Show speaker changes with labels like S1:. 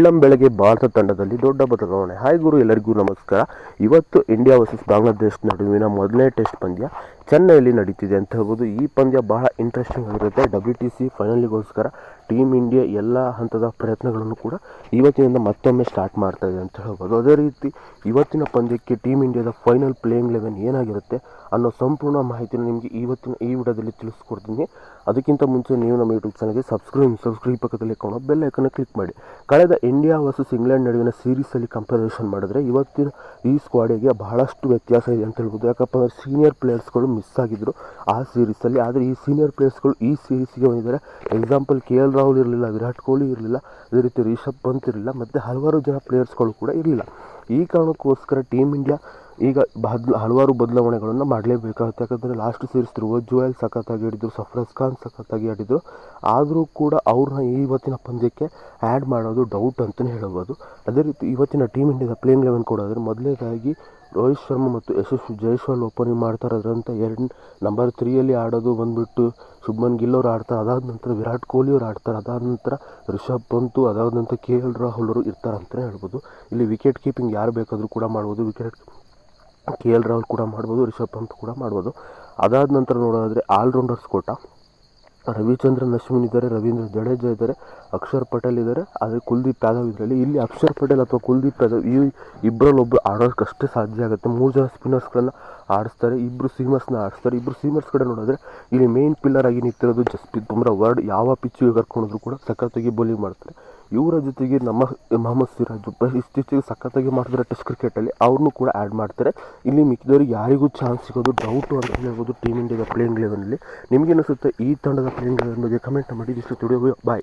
S1: ಇಳಂ ಬೆಳಗ್ಗೆ ಭಾರತ ತಂಡದಲ್ಲಿ ದೊಡ್ಡ ಬದಲಾವಣೆ. ಹಾಯ್ ಗುರು, ಎಲ್ಲರಿಗೂ ನಮಸ್ಕಾರ. ಇವತ್ತು ಇಂಡಿಯಾ ವರ್ಸಸ್ ಬಾಂಗ್ಲಾದೇಶ್ ನಡುವಿನ ಮೊದಲನೇ ಟೆಸ್ಟ್ ಪಂದ್ಯ. ಚೆನ್ನೈಯಲ್ಲಿ ನಡೀತಿದೆ ಅಂತ ಹೇಳ್ಬೋದು. ಈ ಪಂದ್ಯ ಬಹಳ ಇಂಟ್ರೆಸ್ಟಿಂಗ್ ಆಗಿರುತ್ತೆ. ಡಬ್ಲ್ಯೂ ಟಿ ಸಿ ಫೈನಲಿಗೋಸ್ಕರ ಟೀಮ್ ಇಂಡಿಯಾ ಎಲ್ಲ ಹಂತದ ಪ್ರಯತ್ನಗಳನ್ನು ಕೂಡ ಇವತ್ತಿನಿಂದ ಮತ್ತೊಮ್ಮೆ ಸ್ಟಾರ್ಟ್ ಮಾಡ್ತಾ ಇದೆ ಅಂತ ಹೇಳ್ಬೋದು. ಅದೇ ರೀತಿ ಇವತ್ತಿನ ಪಂದ್ಯಕ್ಕೆ ಟೀಮ್ ಇಂಡಿಯಾದ ಫೈನಲ್ ಪ್ಲೇಯಿಂಗ್ ಲೆವೆನ್ ಏನಾಗಿರುತ್ತೆ ಅನ್ನೋ ಸಂಪೂರ್ಣ ಮಾಹಿತಿನ ನಿಮಗೆ ಇವತ್ತಿನ ಈ ವಿಡಿಯೋದಲ್ಲಿ ತಿಳಿಸ್ಕೊಡ್ತೀನಿ. ಅದಕ್ಕಿಂತ ಮುಂಚೆ ನೀವು ನಮ್ಮ ಯೂಟ್ಯೂಬ್ ಚಾನಲ್ಗೆ ಸಬ್ಸ್ಕ್ರೈಬ್ ಸಬ್ಸ್ಕ್ರೈಬ್ ಪಕ್ಕದಲ್ಲಿ ಕಾಣೋ ಬೆಲ್ ಐಕನ್ನ ಕ್ಲಿಕ್ ಮಾಡಿ. ಕಳೆದ ಇಂಡಿಯಾ ವರ್ಸಸ್ ಇಂಗ್ಲೆಂಡ್ ನಡುವಿನ ಸೀರೀಸಲ್ಲಿ ಕಂಪ್ಯಾರಿಸನ್ ಮಾಡಿದ್ರೆ ಇವತ್ತಿನ ಈ ಸ್ಕ್ವಾಡಿಗೆ ಬಹಳಷ್ಟು ವ್ಯತ್ಯಾಸ ಇದೆ ಅಂತ ಹೇಳ್ಬೋದು. ಯಾಕಪ್ಪ ಅಂದರೆ ಸೀನಿಯರ್ ಪ್ಲೇಯರ್ಸ್ಗಳು ಮಿಸ್ ಆಗಿದ್ದರು ಆ ಸೀರೀಸಲ್ಲಿ ಆದರೆ ಈ ಸೀನಿಯರ್ ಪ್ಲೇಯರ್ಸ್ಗಳು ಈ ಸೀರೀಸ್ಗೆ ಬಂದಿದ್ದಾರೆ ಎಕ್ಸಾಂಪಲ್ ಕೆ ಎಲ್ ರಾಹುಲ್ ಇರಲಿಲ್ಲ, ವಿರಾಟ್ ಕೊಹ್ಲಿ ಇರಲಿಲ್ಲ, ಅದೇ ರೀತಿ ರಿಷಬ್ ಪಂತ್ ಇರಲಿಲ್ಲ, ಮತ್ತು ಹಲವಾರು ಜನ ಪ್ಲೇಯರ್ಸ್ಗಳು ಕೂಡ ಇರಲಿಲ್ಲ. ಈ ಕಾರಣಕ್ಕೋಸ್ಕರ ಟೀಮ್ ಇಂಡಿಯಾ ಈಗ ಬದ್ಲ ಹಲವಾರು ಬದಲಾವಣೆಗಳನ್ನು ಮಾಡಲೇಬೇಕಾಗುತ್ತೆ. ಯಾಕಂದರೆ ಲಾಸ್ಟ್ ಸೀರೀಸ್ ಧ್ರುವ ಜುವೆಲ್ ಸಖತ್ತಾಗಿ ಆಡಿದ್ರು ಸಫ್ರಸ್ ಖಾನ್ ಸಖತ್ತಾಗಿ ಆಡಿದ್ರು. ಆದರೂ ಕೂಡ ಅವ್ರನ್ನ ಇವತ್ತಿನ ಪಂದ್ಯಕ್ಕೆ ಆ್ಯಡ್ ಮಾಡೋದು ಡೌಟ್ ಅಂತಲೇ ಹೇಳ್ಬೋದು. ಅದೇ ರೀತಿ ಇವತ್ತಿನ ಟೀಮ್ ಇಂಡಿಯಾದ ಪ್ಲೇಯಿಂಗ್ ಲೆವೆನ್ ಕೊಡೋದ್ರೆ ಮೊದಲನೇದಾಗಿ ರೋಹಿತ್ ಶರ್ಮಾ ಮತ್ತು ಯಶಸ್ವಿ ಜೈಸ್ವಾಲ್ ಓಪನಿಂಗ್ ಮಾಡ್ತಾರೆ. ಅದರಂತ ಎರಡು, ನಂಬರ್ ತ್ರೀಯಲ್ಲಿ ಆಡೋದು ಬಂದುಬಿಟ್ಟು ಶುಭ್ಮನ್ ಗಿಲ್ ಅವ್ರು ಆಡ್ತಾರೆ. ಅದಾದ ನಂತರ ವಿರಾಟ್ ಕೊಹ್ಲಿ ಅವ್ರು ಆಡ್ತಾರೆ. ಅದಾದ ನಂತರ ರಿಷಬ್ ಪಂತು, ಅದಾದ ನಂತರ ಕೆ ಎಲ್ ರಾಹುಲ್ ಅವರು ಇರ್ತಾರೆ ಅಂತಲೇ ಹೇಳ್ಬೋದು. ಇಲ್ಲಿ ವಿಕೆಟ್ ಕೀಪಿಂಗ್ ಯಾರು ಬೇಕಾದರೂ ಕೂಡ ಮಾಡ್ಬೋದು. ವಿಕೆಟ್ ಕೆ ಎಲ್ ರಾಹುಲ್ ಕೂಡ ಮಾಡ್ಬೋದು. ರಿಷಬ್ ಪಂತ್ ಕೂಡ ಮಾಡ್ಬೋದು. ಅದಾದ ನಂತರ ನೋಡೋದಾದರೆ ಆಲ್ರೌಂಡರ್ಸ್ ಕೋಟ. ರವಿಚಂದ್ರನ್ ಅಶ್ವಿನ್ ಇದ್ದಾರೆ, ರವೀಂದ್ರ ಜಡೇಜಾ ಇದ್ದಾರೆ, ಅಕ್ಷರ್ ಪಟೇಲ್ ಇದ್ದಾರೆ. ಆದರೆ ಕುಲ್ದೀಪ್ ಯಾದವ್ ಇದರಲ್ಲಿ ಇಲ್ಲಿ ಅಕ್ಷರ್ ಪಟೇಲ್ ಅಥವಾ ಕುಲ್ದೀಪ್ ಯಾದವ್ ಈ ಇಬ್ಬರಲ್ಲಿ ಒಬ್ಬರು ಆಡೋಕ್ಕಷ್ಟೇ ಸಾಧ್ಯ ಆಗುತ್ತೆ. ಮೂರು ಜನ ಸ್ಪಿನ್ನರ್ಸ್ಗಳನ್ನ ಆಡಿಸ್ತಾರೆ ಇಬ್ಬರು ಸೀಮರ್ಸ್ನ ಆಡಿಸ್ತಾರೆ. ಇಬ್ಬರು ಸೀಮರ್ಸ್ ಕಡೆ ನೋಡಿದ್ರೆ ಇಲ್ಲಿ ಮೇನ್ ಪಿಲ್ಲರ್ ಆಗಿ ನಿಂತಿರೋದು ಜಸ್ಪ್ರೀತ್ ಬುಮ್ರಾ. ವರ್ಡ್ ಯಾವ ಪಿಚ್ಚಿಗೆ ಕರ್ಕೊಂಡ್ರು ಕೂಡ ಸಖತ್ತಾಗಿ ಬೌಲಿಂಗ್ ಮಾಡ್ತಾರೆ. ಇವರ ಜೊತೆಗೆ ನಮ್ಮ ಮೊಹಮ್ಮದ್ ಸಿರಾಜ್ ಇತ್ತೀಚೆಗೆ ಸಖತ್ತಾಗಿ ಮಾಡ್ತಾರೆ ಟೆಸ್ಟ್ ಕ್ರಿಕೆಟಲ್ಲಿ ಅವ್ರನ್ನೂ ಕೂಡ ಆ್ಯಡ್ ಮಾಡ್ತಾರೆ. ಇಲ್ಲಿ ಮಿಕ್ಕಿದವ್ರಿಗೆ ಯಾರಿಗೂ ಚಾನ್ಸ್ ಸಿಗೋದು ಡೌಟು ಅಂತ ಹೇಳ್ಬೋದು ಟೀಮ್ ಇಂಡಿಯಾದ ಪ್ಲೇಯಿಂಗ್ ಲೆವೆನಲ್ಲಿ ನಿಮಗೇನಿಸುತ್ತೆ ಈ ತಂಡದ ಪ್ಲೇಯಿಂಗ್ ಲೆವೆನ್ ಬಗ್ಗೆ ಕಮೆಂಟ್ ಮಾಡಿ. ಇಷ್ಟು ತಿಳಿಯೋ ಬಾಯ್